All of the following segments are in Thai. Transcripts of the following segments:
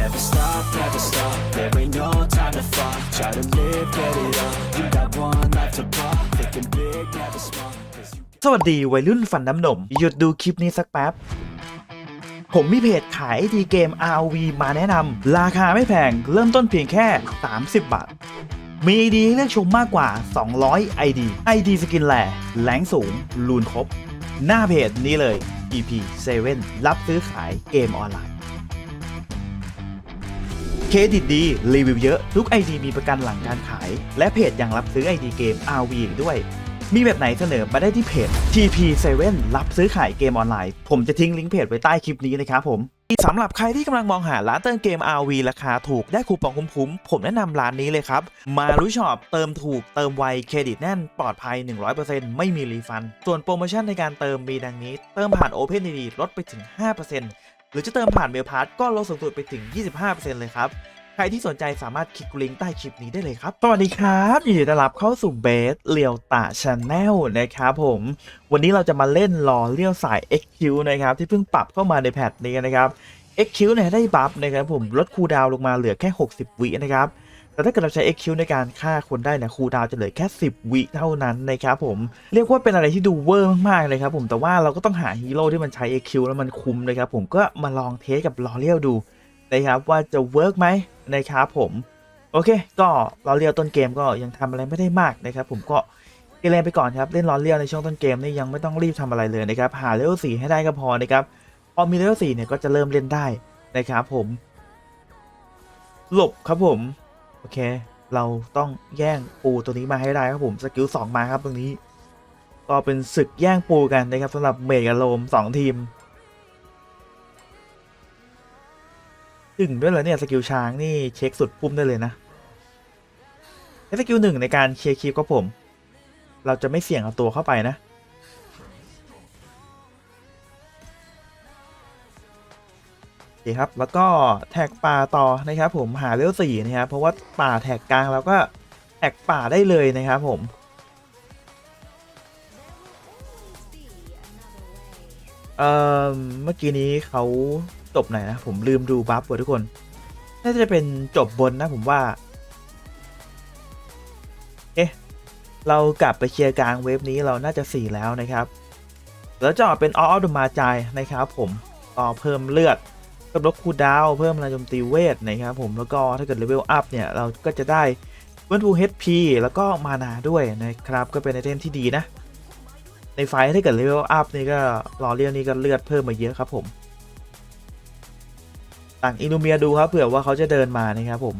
Never stop, never stop. There ain't no time to fall. Try to live, get it up. You got one life to pop. Thinking big, never small. สวัสดีวัยรุ่นฟันน้ำนม หยุดดูคลิปนี้สักแป๊บผมมีเพจขายไอทีเกม RV มาแนะนำ ราคาไม่แพง เริ่มต้นเพียงแค่ 30 บาท มีไอดีให้เลือกชมมากกว่า 200 ID ID สกินแหล่แรงสูง ลูนครบ หน้าเพจนี้เลย EP 7 รับซื้อขายเกมออนไลน์ เครดิตดีรีวิวเยอะทุก ID มีประกันหลังการขาย และเพจยังรับซื้อ ID เกม RV อีกด้วย มีแบบไหนเสนอมาได้ที่เพจ TP7 รับซื้อขายเกมออนไลน์ ผมจะทิ้งลิงก์เพจไว้ใต้คลิปนี้นะครับผมสำหรับใครที่กำลังมองหาร้านเติมเกม RV ราคาถูกได้คูปองคุ้มๆ ผมแนะนำร้านนี้เลยครับ มารุช็อปเติมถูกเติมไวเครดิตแน่นปลอดภัย 100%ไม่มีรีฟัน ส่วนโปรโมชั่นในการเติมมีดังนี้ เติมผ่าน OpenID ลดไปถึง 5% หรือจะเติมผ่านเมลพาร์ก็ลดสูงสุดไปถึง 25%เลยครับ ใครที่สนใจสามารถคลิกลิงก์ใต้คลิปนี้ได้เลยครับ สวัสดีครับยินดีต้อนรับเข้าสู่เบสเลียวตาชาแนลนะครับผม วันนี้เราจะมาเล่นรอเลี้ยวสาย XQ นะครับ ที่เพิ่งปรับเข้ามาในแพทนี้นะครับ XQ เนี่ยได้บัฟนะครับผมลดคูลดาวลงมาเหลือแค่ 60 วินะครับ แต่ถ้าเกิดเราใช้ XQ ในการฆ่าคนได้เนี่ยคูดาวจะเหลือแค่ 10 วิเท่านั้นนะครับผมเรียกว่าเป็นอะไรที่ดูเวอร์มากๆเลยครับผมแต่ว่าเราก็ต้องหาฮีโร่ที่มันใช้ XQ แล้วมันคุ้มนะครับผมก็มาลองเทสกับลอเลียวดูนะครับว่าจะเวิร์กไหมนะครับผมโอเค ก็ลอเลียวต้นเกมก็ยังทำอะไรไม่ได้มากนะครับผมก็เกเรนไปก่อนครับเล่นลอเลียวในช่วงต้นเกมนี่ยังไม่ต้องรีบทำอะไรเลยนะครับหาเลเวลสี่ให้ได้ก็พอนะครับพอมีเลเวลสี่เนี่ยก็จะเริ่มเล่นได้นะครับผม หลบครับผม โอเค เราต้องแย่งปูตัวนี้มาให้ได้ครับผมสกิลสองมาครับตรงนี้ ก็เป็นศึกแย่งปูกันนะครับสำหรับเมกกับโลมสองทีมถึงด้วยเหรอเนี่ยสกิลช้างนี่เช็คสุดพุ่มได้เลยนะสกิลหนึ่งในการเคลียร์คีปก็ผม เราจะไม่เสี่ยงเอาตัวเข้าไปนะ เคครับ แล้วก็แท็กป่าต่อนะครับผมหาเลเวลสี่นะครับ เพราะว่าป่าแท็กกลางเราก็แท็กป่าได้เลยนะครับผมเอ่อเมื่อกี้นี้เขาจบไหนนะ ผมลืมดูบัฟเว้ยทุกคน น่าจะเป็นจบบนนะผมว่า เอ๊ะ เรากลับไปเคลียร์กลางเวฟนี้เราน่าจะ4แล้วนะครับ แล้วจะออกเป็นออฟดมาจายนะครับผมต่อเพิ่มเลือด เพิ่มลดคูดาวเพิ่มพลังโจมตีเวทนะครับผมแล้วก็ถ้าเกิดเลเวลอัพเนี่ย เราก็จะได้เพิ่มทูเฮดพีแล้วก็มานาด้วยนะครับ ก็เป็นไอเทมที่ดีนะ ในไฟถ้าเกิดเลเวลอัพนี่ก็รอเรียกนี่ก็เลือดเพิ่มมาเยอะครับผมต่างอินูเมียดูครับเผื่อว่าเขาจะเดินมานะครับผม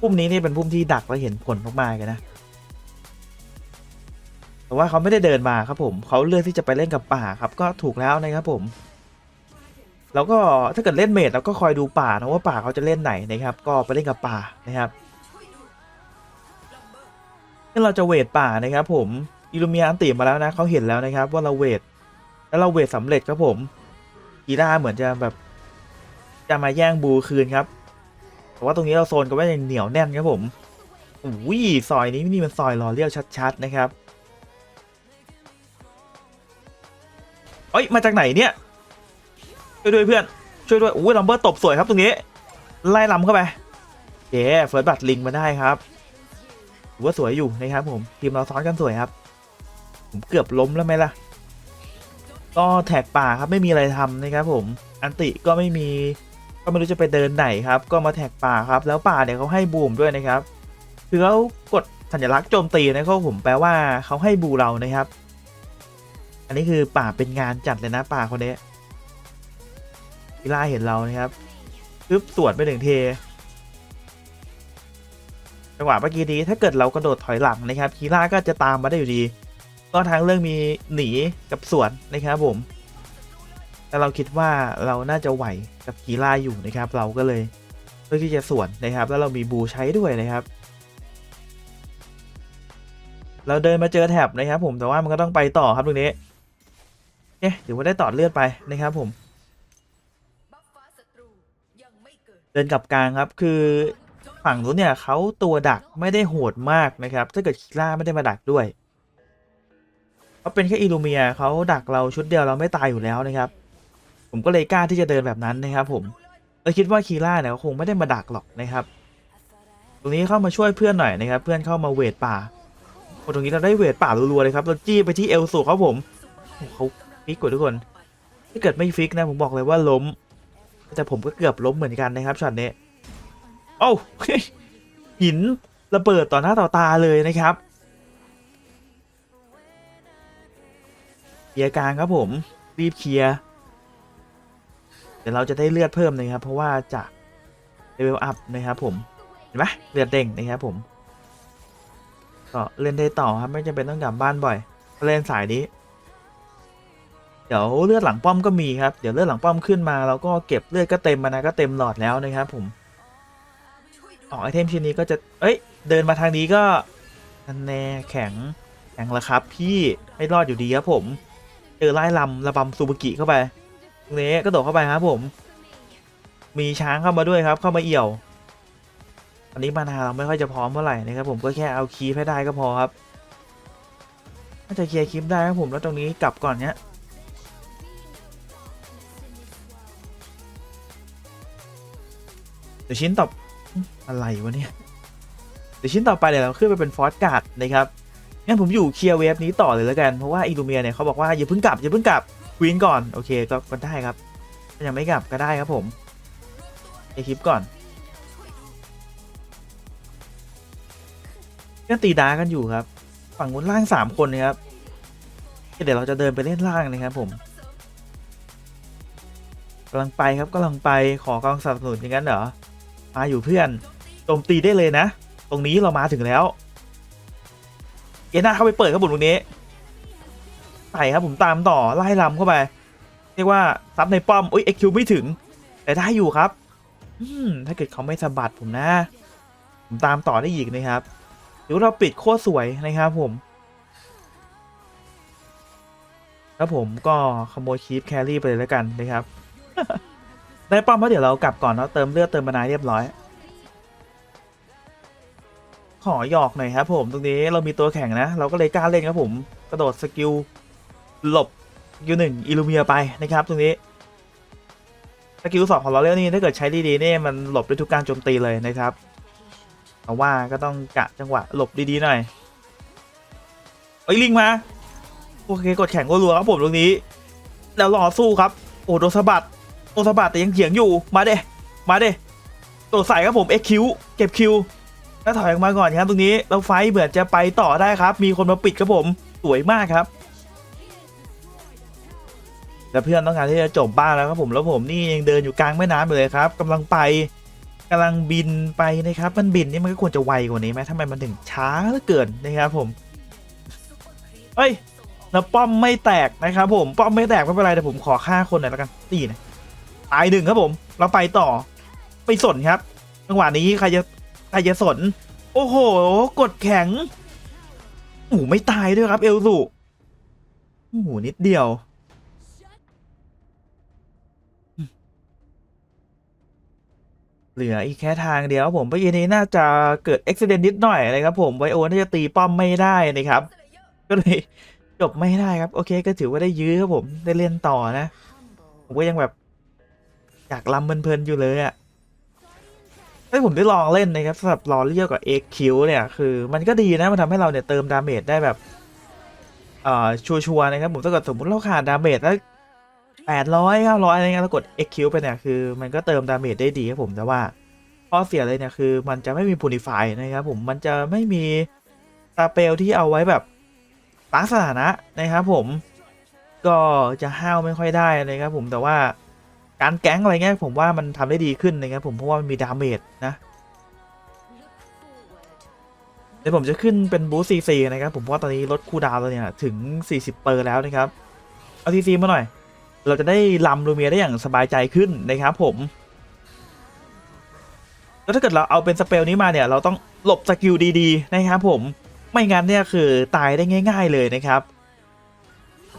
พุ่มนี้นี่เป็นพุ่มที่ดักและเห็นผลมากๆเลยนะแต่ว่าเขาไม่ได้เดินมาครับผมเขาเลือกที่จะไปเล่นกับป่าครับก็ถูกแล้วนะครับผม แล้วก็ถ้าเกิดเล่นเมดเราก็คอยดูป่านะว่าป่าเขาจะเล่นไหนนะครับ ก็ไปเล่นกับป่านะครับถ้าเราจะเวทป่านะครับ ผมอิลูเมียอันติมาแล้วนะเขาเห็นแล้วนะครับ ว่าเราเวทแล้วเราเวทสำเร็จครับผมกีด้าเหมือนจะแบบ จะมาแย่งบูคืนครับแต่ว่าตรงนี้เราโซนกันไว้อย่างเหนียวแน่นครับผมอุ้ยซอยนี้นี่มันซอยหล่อเลี้ยวชัด ๆ นะครับเอ้ยมาจากไหนเนี่ย ช่วยด้วยเพื่อน ช่วยด้วยอุ้ยลัมเบอร์ตบสวยครับตรงนี้ ไล่ลำเข้าไปเย้เฟิร์สบัตลิงมาได้ครับถือว่าสวยอยู่นะครับผมทีมเราซ้อนกันสวยครับ ผมเกือบล้มแล้วไหมล่ะ ก็แท็กป่าครับไม่มีอะไรทำนะครับผมอันติก็ไม่มีก็ไม่รู้จะไปเดินไหนครับ ก็มาแท็กป่าครับ แล้วป่าเนี่ยเขาให้บูมด้วยนะครับ คือเขากดสัญลักษณ์โจมตีนะครับผมแปลว่าเขาให้บูเรานะครับ อันนี้คือป่าเป็นงานจัดเลยนะป่าคนนี้ พิล่าเห็นเรานะครับปึ๊บสวนไปหนึ่งเทจังหวะเมื่อกี้นี้ถ้าเกิดเรากระโดดถอยหลังนะครับคีล่าก็จะตามมาได้อยู่ดี ก็ทางเรื่องมีหนีกับสวนนะครับผม แต่เราคิดว่าเราน่าจะไหวกับกีฬาอยู่นะครับ เราก็เลยเลือกที่จะสวนนะครับ แล้วเรามีบูใช้ด้วยนะครับ เราเดินมาเจอแท็บนะครับ ผมแต่ว่ามันก็ต้องไปต่อครับตรงนี้เอ๊ะถือว่าได้ต่อเลือดไปนะครับผม เดินกับกลางครับคือฝั่งนู้นเนี่ยเขาตัวดักไม่ได้โหดมากนะครับ ถ้าเกิดคีล่าไม่ได้มาดักด้วยเขาเป็นแค่อิลูเมียเขาดักเราชุดเดียวเราไม่ตายอยู่แล้วนะครับ ผมก็เลยกล้าที่จะเดินแบบนั้นนะครับ ผมเราคิดว่าคีล่าเนี่ยเขาคงไม่ได้มาดักหรอกนะครับ ตรงนี้เข้ามาช่วยเพื่อนหน่อยนะครับ เพื่อนเข้ามาเวทป่าโอตรงนี้เราได้เวทป่ารัวๆเลยครับเราจี้ไปที่เอลสูเขาผมเขาฟิกกว่าทุกคนถ้าเกิดไม่ฟิกนะผมบอกเลยว่าล้ม แต่ผมก็เกือบล้มเหมือนกันนะครับช็อตนี้โอ้าหินระเบิดต่อหน้าต่อตาเลยนะครับเคลียร์กลางครับผมรีบเคลียร์เดี๋ยวเราจะได้เลือดเพิ่มนะครับ เพราะว่าจะเลเวลอัพนะครับผมเห็นไหมเลือดเด้งนะครับผมก็เล่นได้ต่อครับไม่จำเป็นต้องกลับบ้านบ่อยเล่นสายนี้ เดี๋ยวเลือดหลังป้อมก็มีครับ เดี๋ยวเลือดหลังป้อมขึ้นมาเราก็เก็บเลือดก็เต็มมานะก็เต็มหลอดแล้วนะครับผมออกไอเทมชิ้นนี้ก็จะ เอ้ย เดินมาทางนี้ก็นันแน่แข็งแข็งแล้วครับพี่ไม่รอดอยู่ดีครับผม เจอไล่ลำระบำซูบุกิเข้าไปตรงนี้ก็โดดเข้าไปครับผม มีช้างเข้ามาด้วยครับ เข้ามาเอี่ยวอันนี้มานาเราไม่ค่อยจะพร้อมเท่าไหร่นะครับผมก็แค่เอาคีย์ให้ได้ก็พอครับน่าจะเคลียร์คลิปได้ครับผมแล้วตรงนี้กลับก่อนเนี้ย ดี๋ยวชิ้นต่ออะไรวะเนี่ย เดี๋ยวชิ้นต่อไปเดี๋ยวเราขึ้นไปเป็นฟอสการ์ดนะครับ งั้นผมอยู่เคลียร์เวฟนี้ต่อเลยแล้วกัน เพราะว่าอิลูเมียเนี่ยเขาบอกว่าอย่าเพิ่งกลับอย่าเพิ่งกลับควีนก่อน โอเคก็ก็ได้ครับ ยังไม่กลับก็ได้ครับผมไอคลิปก่อนก็ตีดากันอยู่ครับ ฝั่งบนล่างสามคนนะครับ เดี๋ยวเราจะเดินไปเล่นล่างนะครับผมกำลังไปครับกำลังไปขอกำลังสนับสนุนอย่างนั้นเหรอ มาอยู่เพื่อนโจมตีได้เลยนะ ตรงนี้เรามาถึงแล้วเอน่าเข้าไปเปิดครับผมตรงนี้ใส่ครับผมตามต่อไล่ลำเข้าไป เรียกว่าซับในป้อมอุ้ยเอ็กคิวไม่ถึง แต่ได้อยู่ครับถ้าเกิดเขาไม่สะบัดผมนะ ผมตามต่อได้อีกนะครับเดี๋ยวเราปิดโคตรสวยนะครับผมแล้วผมก็ขโมยคีปแครี่ไปเลยแล้วกันนะครับ ได้ป้อมเพราะเดี๋ยวเรากลับก่อนแล้วเติมเลือดเติมมานาเรียบร้อย ขอหยอกหน่อยครับผมตรงนี้เรามีตัวแข่งนะ เราก็เลยกล้าเล่นครับผม กระโดดสกิลหลบสกิลหนึ่งอิลูเมียไปนะครับตรงนี้สกิลสองของเราเล่นนี่ถ้าเกิดใช้ดีๆเนี่ยมันหลบได้ทุกการโจมตีเลยนะครับแต่ว่าก็ต้องกะจังหวะหลบดีๆหน่อยเอ้ยลิงมาโอเคกดแข่งก็รัวครับผมตรงนี้ แล้วรอสู้ครับ โอ้โดนสะบัด โดนสะบัดแต่ยังเถียงอยู่มาเด้มาเด้ตัวใส่ครับผมเอ็กคิวเก็บคิวแล้วถอยออกมาก่อนครับตรงนี้แล้วไฟเหมือนจะไปต่อได้ครับ มีคนมาปิดครับผมสวยมากครับแล้วเพื่อนต้องการที่จะจบบ้านแล้วครับผมแล้วผมนี่ยังเดินอยู่กลางแม่น้ำอยู่เลยครับกำลังไปกำลังบินไปนะครับ มันบินนี่มันก็ควรจะไวกว่านี้ไหมทำไมมันถึงช้าเหลือเกินนะครับผมเฮ้ยแล้วป้อมไม่แตกนะครับผมป้อมไม่แตกไม่เป็นไรแต่ผมขอฆ่าคนหน่อยแล้วกันตีนะ ตายหนึ่งครับผม เราไปต่อไม่สนครับจังหวะนี้ใครจะใครจะสน โอ้โห กดแข็งโอ้ไม่ตายด้วยครับ เอลสุโอ้โหนิดเดียวเหลืออีกแค่ทางเดียวผมเมื่อกี้นี้น่าจะเกิดอุบิเหตุนิดหน่อยนะครับผมไวโอน่าจะตีป้อมไม่ได้นะครับ ก็เลยจบไม่ได้ครับ โอเค ก็ถือว่าได้ยื้อครับผมได้เล่นต่อนะ ผมก็ยังแบบ อยากลำเพลินๆอยู่เลยอะให้ผมได้ลองเล่นนะครับสำหรับลอเรียลกับ XQ เนี่ยคือมันก็ดีนะมันทำให้เราเนี่ยเติมดาเมจได้แบบเอ่อชัวร์ๆนะครับผมถ้าเกิดสมมติเราขาดดาเมจแล้วแปดร้อยเก้าร้อยอะไรเงี้ยแล้วกด XQ ไปเนี่ยคือมันก็เติมดาเมจได้ดีครับผมแต่ว่าข้อเสียเลยเนี่ยคือมันจะไม่มีพูนิฟายนะครับผมมันจะไม่มีตาเปลที่เอาไว้แบบล้างสถานะนะครับผมก็จะห้าวไม่ค่อยได้นะครับผมแต่ว่า การแก๊งอะไรเงี้ยผมว่ามันทำได้ดีขึ้นนะครับผมเพราะว่ามันมีดาเมจนะเดี๋ยวผมจะขึ้นเป็นบูสซีซีนะครับผมเพราะว่าตอนนี้ลดคูดาวน์เราเนี่ยถึง 40 เปอร์แล้วนะครับเอาซีซีมาหน่อย เราจะได้ลำลูเมียได้อย่างสบายใจขึ้นนะครับผมแล้วถ้าเกิดเราเอาเป็นสเปลนี้มาเนี่ยเราต้องหลบสกิลดีๆนะครับผมไม่งั้นเนี่ยคือตายได้ง่าย ๆเลยนะครับ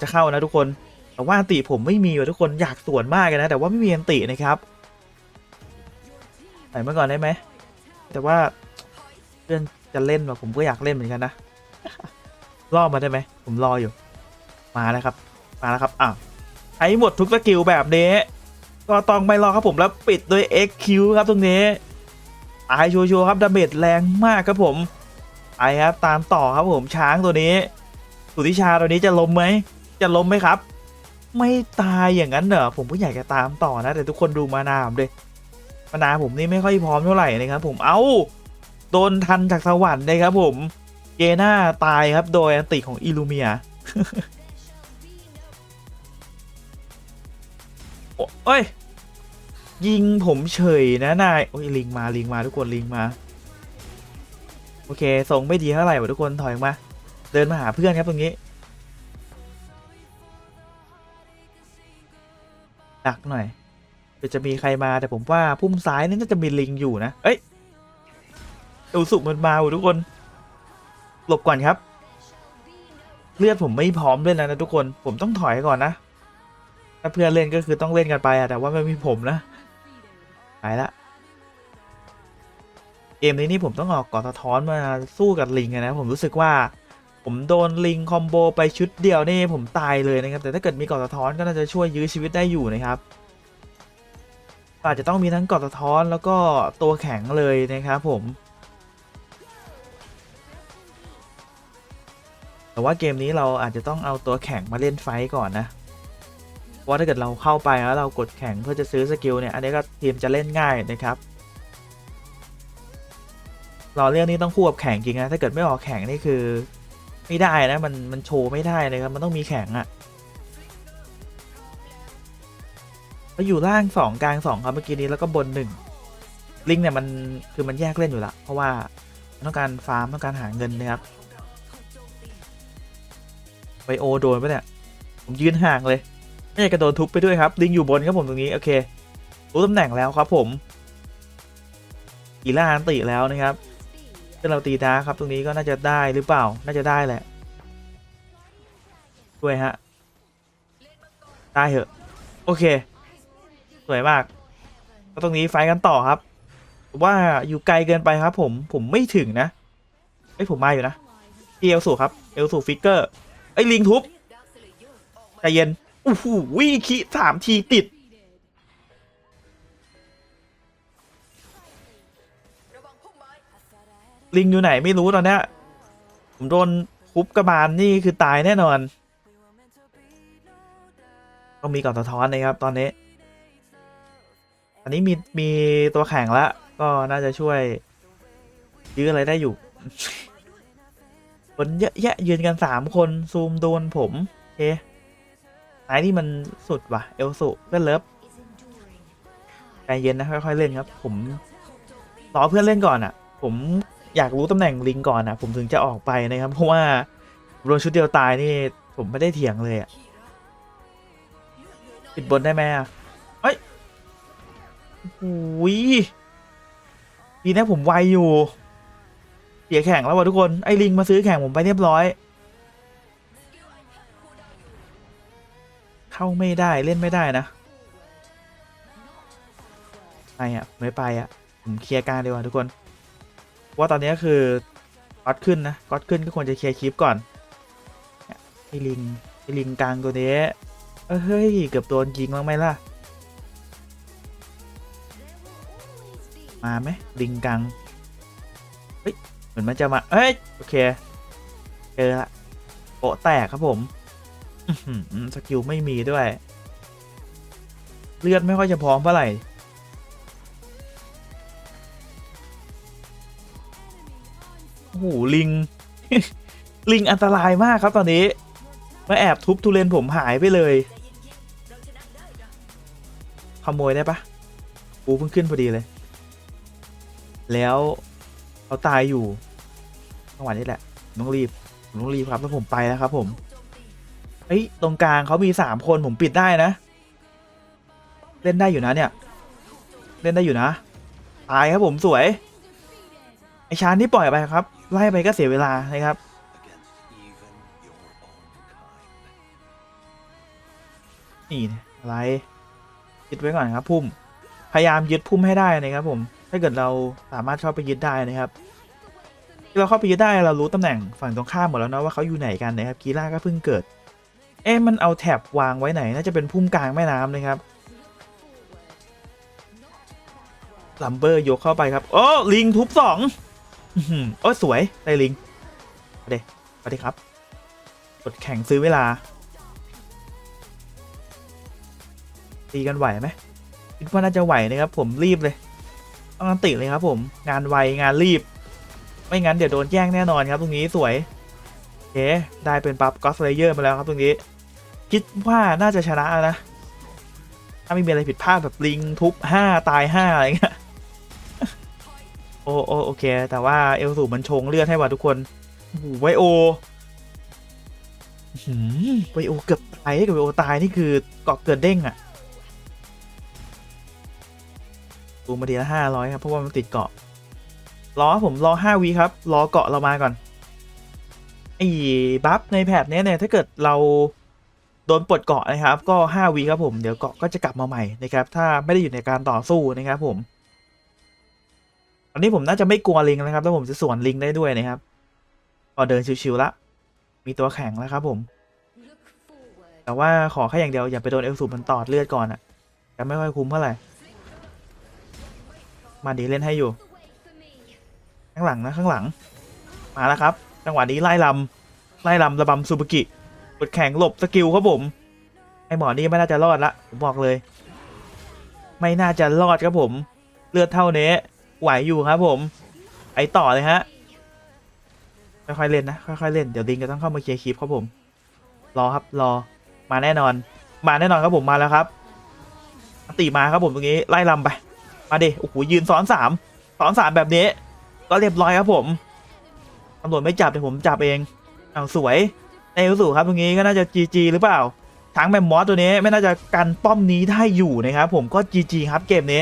จะเข้านะทุกคน แต่ว่าอันติผมไม่มีว่ะทุกคนอยากสวนมากเลยนะ แต่ว่าไม่มีอันตินะครับใส่มาก่อนได้ไหมแต่ว่าเพื่อนจะเล่นว่ะผมก็อยากเล่นเหมือนกันนะรอบมาได้ไหมผมรออยู่ มาแล้วครับ มาแล้วครับอ้าวใช้หมดทุกสกิลแบบนี้ ก็ต้องไม่รอครับผมแล้วปิดด้วย XQ ครับตรงนี้ตายชัวร์ครับดาเมจแรงมากครับผมไปครับตามต่อครับผมช้างตัวนี้ สุธิชาตัวนี้จะล้มไหมจะล้มไหมครับ ไม่ตายอย่างนั้นเหรอผมก็อยากจะตามต่อนะ แต่ทุกคนดูมานาผมเลยมานาผมนี่ไม่ค่อยพร้อมเท่าไหร่นะครับ ผมเอ้าโดนทันจากสวรรค์นะครับ ผมเกน่าตายครับโดยอันติของอิลูเมียโอ้ยยิงผมเฉยนะนายโอ้ยลิงมาลิงมาทุกคนลิงมา โอเคทรงไม่ดีเท่าไหร่วะทุกคนถอยมา เดินมาหาเพื่อนครับตรงนี้ ดักหน่อยเดี๋ยวจะมีใครมาแต่ผมว่าพุ่มซ้ายนี่น่าจะมีลิงอยู่นะ เอ้ยอลสุมันมาทุกคน หลบก่อนครับ เลือดผมไม่พร้อมด้วยนะนะทุกคน ผมต้องถอยก่อนนะ ถ้าเพื่อนเล่นก็คือต้องเล่นกันไปอะแต่ว่าไม่มีผมนะไปละเกมนี้นี่ผมต้องออกก่อสะท้อนมาสู้กับลิงนะผมรู้สึกว่า ผมโดนลิงคอมโบไปชุดเดียวนี่ผมตายเลยนะครับ แต่ถ้าเกิดมีก่อสะท้อนก็น่าจะช่วยยื้อชีวิตได้อยู่นะครับ อาจจะต้องมีทั้งก่อสะท้อนแล้วก็ตัวแข็งเลยนะครับผม แต่ว่าเกมนี้เราอาจจะต้องเอาตัวแข็งมาเล่นไฟต์ก่อนนะเพราะว่าถ้าเกิดเราเข้าไปแล้วเรากดแข่งเพื่อจะซื้อสกิลเนี่ยอันนี้ก็ทีมจะเล่นง่ายนะครับรอเรื่องนี้ต้องคู่กับแข่งจริงนะถ้าเกิดไม่ออกแข่งนี่คือ ไม่ได้นะ มันมันโชว์ไม่ได้เลยครับ มันต้องมีแข่งอะ่ะแล้วอยู่ล่างสองกลางสองครับเมื่อกี้นี้แล้วก็บนหนึ่งลิงเนี่ยมันคือมันแยกเล่นอยู่ละเพราะว่าต้องการฟาร์มต้องการหาเงินนะครับไบโอโดนปะเนี่ยผมยืนห่างเลย ไม่อยากกระโดดทุบไปด้วยครับ ลิงอยู่บนครับผมตรงนี้ โอเค รู้ตำแหน่งแล้วครับผมกีล่าอันติแล้วนะครับ ถ้าเราตีดาร์ครับตรงนี้ก็น่าจะได้หรือเปล่า น่าจะได้แหละ ด้วยฮะ ได้เหอะ โอเค สวยมาก ก็ตรงนี้ไฟกันต่อครับ ว่าอยู่ไกลเกินไปครับ ผม ผมไม่ถึงนะเอ้ผมมาอยู่นะเอลสูครับ เอลสูฟิกเกอร์ ไอ้ลิงทุบใจเย็นโอ้โหวิคิสามทีติด ลิงอยู่ไหนไม่รู้ตอนเนี้ยผมโดนทุบกระบาลนี่คือตายแน่นอน ต้องมีก่อนสะท้อนนะครับตอนนี้ อันนี้มีมีตัวแข่งแล้วก็น่าจะช่วยยื้ออะไรได้อยู่คนเยอะแยะยืนกันสามคนซูมโดนผมโอเคไอ้นี่มันสุดว่ะ เอลสุเพื่อนเลิฟใจเย็นนะค่อยๆเล่นครับ ผมรอเพื่อนเล่นก่อนอะ ผม อยากรู้ตำแหน่งลิงก่อนอะผมถึงจะออกไปนะครับ เพราะว่าโดนชุดเดียวตายนี่ผมไม่ได้เถียงเลยอะปิดบนได้ไหมอะเฮ้ยโอ้ยดีนะผมไวอยู่ เสียแข่งแล้วว่ะทุกคน ไอ้ลิงมาซื้อแข่งผมไปเรียบร้อย เข้าไม่ได้เล่นไม่ได้นะไปอะไม่ไปอะ ผมเคลียร์การดีกว่าทุกคน ว่าตอนนี้คือก๊อตขึ้นนะก๊อตขึ้นก็ควรจะเคลียร์คลิปก่อนไอลิงไอลิงกลางตัวนี้เอ้ยเฮ้ยเกือบโดนยิงบ้างไหมล่ะ มาไหมลิงกังเฮ้ยเหมือนมันจะมาเอ้ยโอเคเจอละโปะแตกครับผมสกิลไม่มีด้วย เลือดไม่ค่อยจะพร้อมเท่าไหร่ หลิง ลิงอันตรายมากครับตอนนี้ มาแอบทุบทุเรนผมหายไปเลย ขโมยได้ปะกูเพิ่งขึ้นพอดีเลย แล้วเขาตายอยู่จังหวะนี้แหละต้องรีบต้องรีบครับแล้วผมไปแล้วครับ ผมเฮ้ยตรงกลางเขามีสามคนผมปิดได้นะ เล่นได้อยู่นะเนี่ย เล่นได้อยู่นะ ตายครับผมสวย ไอชานที่ปล่อยไปครับ ไล่ไปก็เสียเวลานะครับ นี่นะอะไรยึดไว้ก่อนครับพุ่ม พยายามยึดพุ่มให้ได้นะครับผม ถ้าเกิดเราสามารถเข้าไปยึดได้นะครับที่เราเข้าไปยึดได้เรารู้ตำแหน่งฝั่งตรงข้ามหมดแล้วนะว่าเขาอยู่ไหนกันนะครับกีล่าก็เพิ่งเกิด เอ๊ะมันเอาแท็บวางไว้ไหนน่าจะเป็นพุ่มกลางแม่น้ำนะครับลัมเบอร์ยกเข้าไปครับ โอ้ ลิงทุบสอง โอ้สวยได้ลิงไปเดไปเดครับกดแข่งซื้อเวลา ตีกันไหวไหมคิดว่าน่าจะไหวนะครับ ผมรีบเลยต้องติเลยครับ ผมงานไวงานรีบ ไม่งั้นเดี๋ยวโดนแย่งแน่นอนครับ ตรงนี้สวยโอเคได้เป็นปั๊บก็สเลเยอร์มาแล้วครับตรงนี้ คิดว่าน่าจะชนะนะถ้าไม่มีอะไรผิดพลาดแบบลิงทุบห้าตายห้าอะไรเงี้ย โอโอโอเค แต่ว่าเอลสูมันชงเลือดให้ว่ะทุกคนโอ้โหไวโออื้อหือไวโอเกือบตายกับไวโอตายนี่คือเกาะเกิดเด้งอะตูมาดีละห้าร้อยครับ เพราะว่ามันติดเกาะรอผมรอห้าวีครับรอเกาะเรามาก่อนไอ้บัฟในแพทเนี้ยเนี่ยถ้าเกิดเราโดนปลดเกาะนะครับ ก็ห้าวีครับผมเดี๋ยวเกาะก็จะกลับมาใหม่นะครับ ถ้าไม่ได้อยู่ในการต่อสู้นะครับผม ตอนนี้ผมน่าจะไม่กลัวลิงนะครับแล้วผมจะสวนลิงได้ด้วยนะครับก็เดินชิวๆละ มีตัวแข็งแล้วครับผม แต่ว่าขอแค่อย่างเดียวอย่าไปโดนเอลสูบมันตอดเลือดก่อนอะจะไม่ค่อยคุ้มเท่าไหร่ มาดีเล่นให้อยู่ ข้างหลังนะข้างหลัง มาแล้วครับ จังหวะนี้ไล่ลำไล่ลำระบำซูบุกิกดแข่งหลบสกิลครับผม ไอหมอนี่ไม่น่าจะรอดละผมบอกเลย ไม่น่าจะรอดครับผม เลือดเท่านี้ ไหวอยู่ครับผมไอต่อเลยฮะ ค่อยๆเล่นนะ ค่อยๆเล่น เดี๋ยวดิงจะต้องเข้ามาเคลียร์คลิปครับผม รอครับรอ มาแน่นอน มาแน่นอนครับผมมาแล้วครับติมาครับผมตรงนี้ไล่ลำไป มาดิโอ้โหยืนซ้อนสามซ้อนสามแบบนี้ ก็เรียบร้อยครับผมตำรวจไม่จับแต่ผมจับเองเอาสวยในรู้สูครับตรงนี้ก็น่าจะจีจีหรือเปล่าทั้งแมมมอสตัวนี้ไม่น่าจะกันป้อมนี้ได้อยู่นะครับผมก็จีจีครับเกมนี้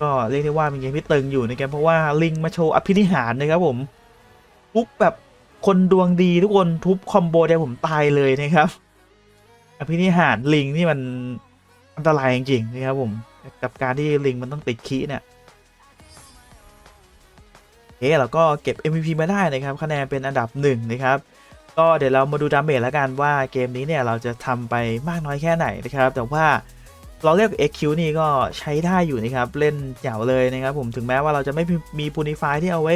ก็เรียกได้ว่าเป็นเกมที่ตึงอยู่นะครับเพราะว่าลิงมาโชว์อภินิหารนะครับผมทุบแบบคนดวงดีทุกคนทุบคอมโบเดียวผมตายเลยนะครับ อภินิหารลิงนี่มันอันตรายจริงๆนะครับผมกับการที่ลิงมันต้องติดคีเนี่ยเฮ้เราก็เก็บ MVP มาได้นะครับคะแนนเป็นอันดับหนึ่งนะครับก็เดี๋ยวเรามาดูดาเมจแล้วกันว่าเกมนี้เนี่ยเราจะทำไปมากน้อยแค่ไหนนะครับ แต่ว่า เราเรียก XQ นี่ก็ใช้ได้อยู่นะครับ เล่นเหยาวเลยนะครับผมถึงแม้ว่าเราจะไม่มีพูนิฟายที่เอาไว้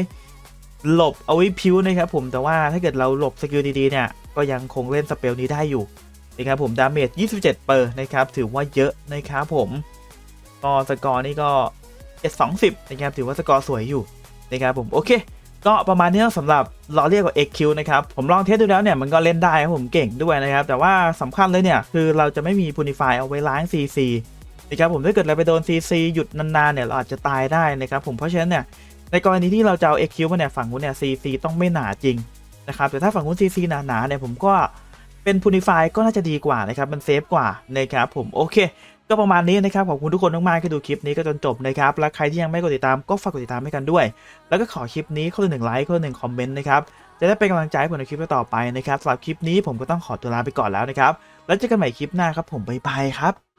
หลบเอาไว้พิวนะครับผมแต่ว่าถ้าเกิดเราหลบสกิลดีๆเนี่ย ก็ยังคงเล่นสเปลนี้ได้อยู่นะครับผมดาเมจ 27 เปอร์นะครับถือว่าเยอะนะครับผมก็สกอร์นี่ก็720นะครับถือว่าสกอร์สวยอยู่นะครับผมโอเค ก็ประมาณนี้สำหรับเราเรียกว่า XQ นะครับ ผมลองเทสดูแล้วเนี่ยมันก็เล่นได้ครับผมเก่งด้วยนะครับ แต่ว่าสำคัญเลยเนี่ย คือเราจะไม่มี Punify เอาไว้ล้าง CC นะครับผมถ้าเกิดเราไปโดน CC หยุดนานๆเนี่ยเราอาจจะตายได้นะครับผมเพราะฉะนั้นเนี่ยในกรณีที่เราจะเอา XQ มาเนี่ยฝั่งนู้นเนี่ย CC ต้องไม่หนาจริงนะครับแต่ถ้าฝั่งนู้น CC หนาๆเนี่ยผมก็เป็น Punify ก็น่าจะดีกว่านะครับมันเซฟกว่านะครับผมโอเค ก็ประมาณนี้นะครับขอบคุณทุกคนมากๆที่ดูคลิปนี้ก็จนจบนะครับและใครที่ยังไม่กดติดตามก็ฝากกดติดตามให้กันด้วย แล้วก็ขอคลิปนี้คนละหนึ่งไลค์คนละหนึ่งคอมเมนต์นะครับจะได้เป็นกำลังใจให้ผมในคลิปต่อไปนะครับสำหรับคลิปนี้ผมก็ต้องขอตัวลาไปก่อนแล้วนะครับแล้วเจอกันใหม่คลิปหน้าครับผมบ๊ายบายครับ